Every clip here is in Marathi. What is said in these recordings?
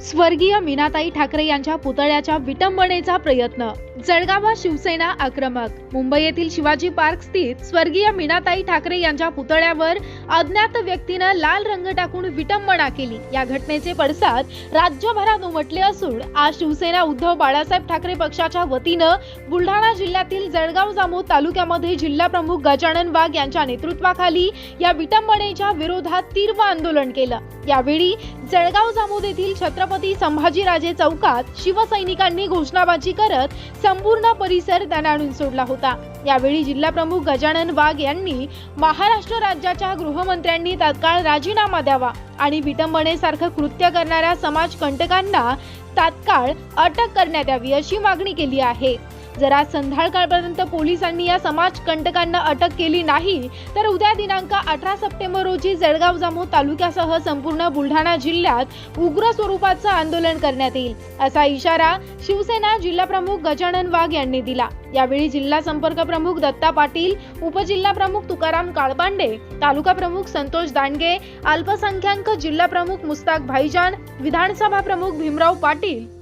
स्वर्गीय मीनाताई ठाकरे यांच्या पुतळ्याच्या विटंबनेचा प्रयत्न. जळगावात शिवसेना आक्रमक. मुंबई येथील शिवाजी पार्क स्थित स्वर्गीय मीनाताई ठाकरे यांच्या पुतळ्यावर अज्ञात व्यक्तीनं लाल रंग टाकून विटंबना केली. या घटनेचे पडसाद राज्यभरात उमटले असून आज शिवसेना उद्धव बाळासाहेब ठाकरे पक्षाच्या वतीनं बुलढाणा जिल्ह्यातील जळगाव जामोद तालुक्यामध्ये जिल्हा प्रमुख गजानन वाघ यांच्या नेतृत्वाखाली या विटंबनेच्या विरोधात तीव्र आंदोलन केलं. यावेळी जळगाव जामोद येथील छत्रपती संभाजीराजे चौकात शिवसैनिकांनी घोषणाबाजी करत संपूर्ण परिसर दणाणून सोडला होता. यावेळी जिल्हा प्रमुख गजानन वाघ यांनी महाराष्ट्र राज्याच्या गृहमंत्र्यांनी तात्काळ राजीनामा द्यावा आणि विटंबनेसारखं कृत्य करणाऱ्या समाज कंटकांना तात्काळ अटक करण्यात यावी अशी मागणी केली आहे. जरा संध्याकाळपर्यंत पोलिसांनी या समाज कंटकांना अटक केली नाही तर उद्या दिनांक अठरा सप्टेंबर रोजी जळगाव जामोद तालुक्यासह संपूर्ण बुलढाणा जिल्ह्यात उग्र स्वरूपाचं आंदोलन करण्यात येईल असा इशारा शिवसेना जिल्हाप्रमुख गजानन वाघ यांनी दिला. यावेळी जिल्हा संपर्क प्रमुख दत्ता पाटील उपजिल्हा प्रमुख तुकाराम काळपांडे तालुका प्रमुख संतोष दांडगे अल्पसंख्याक जिल्हा प्रमुख मुस्ताक भाईजान विधानसभा प्रमुख भीमराव पाटील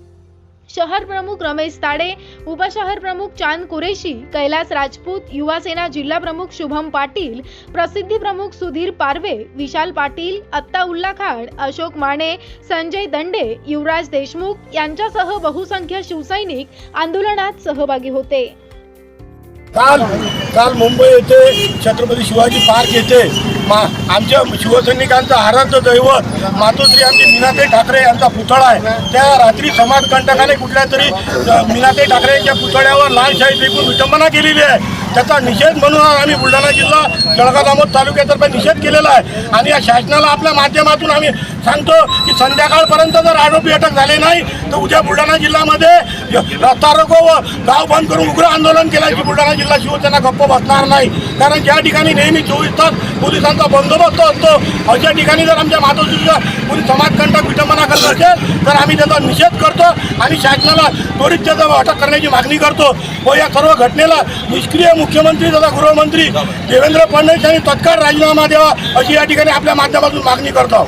शहर प्रमुख रमेश ताडे उपशहर प्रमुख चांद कुरेशी कैलास राजपूत युवा सेना जिल्हा प्रमुख शुभम पाटील प्रसिद्धी प्रमुख सुधीर पारवे विशाल पाटील अत्ता उल्ला खान अशोक माने संजय दंडे युवराज देशमुख यांच्यासह बहुसंख्य शिवसैनिक आंदोलनात सहभागी होते. काल काल मुंबई येथे छत्रपती शिवाजी पार्क येथे मा आमच्या शिवसैनिकांचं आराध्य दैवत मातोश्री आमची मीनाताई ठाकरे यांचा पुतळा आहे. त्या रात्री समाजकंटकाने कुठल्या तरी मीनाताई ठाकरे यांच्या पुतळ्यावर लालशाही फेकून विटंबना केलेली आहे. त्याचा निषेध म्हणून आम्ही बुलढाणा जिल्हा जळगाव दामोद तालुक्यातर्फे निषेध केलेला आहे. आणि या शासनाला आपल्या माध्यमातून आम्ही सांगतो की संध्याकाळपर्यंत जर आरोपी अटक झाले नाही तर उद्या बुलढाणा जिल्ह्यामध्ये रस्ता रोको व गाव बंद करून उग्र आंदोलन केल्याची बुलढाणा जिल्हा शिवसेना गप्प बसणार नाही. कारण ज्या ठिकाणी नेहमी चोवीस तास पोलिसांचा बंदोबस्त असतो? अशा ठिकाणी जर आमच्या मातोश्रीचा कोणी समाजकंटक विटंबना करत असेल तर आम्ही त्याचा निषेध करतो आणि शासनाला त्वरित त्याचा अटक करण्याची मागणी करतो. व या सर्व घटनेला निष्क्रिय मुख्यमंत्री तथा गृहमंत्री देवेंद्र फडणवीस यांनी तत्काळ राजीनामा द्यावा अशी या ठिकाणी आपल्या माध्यमातून मागणी करतो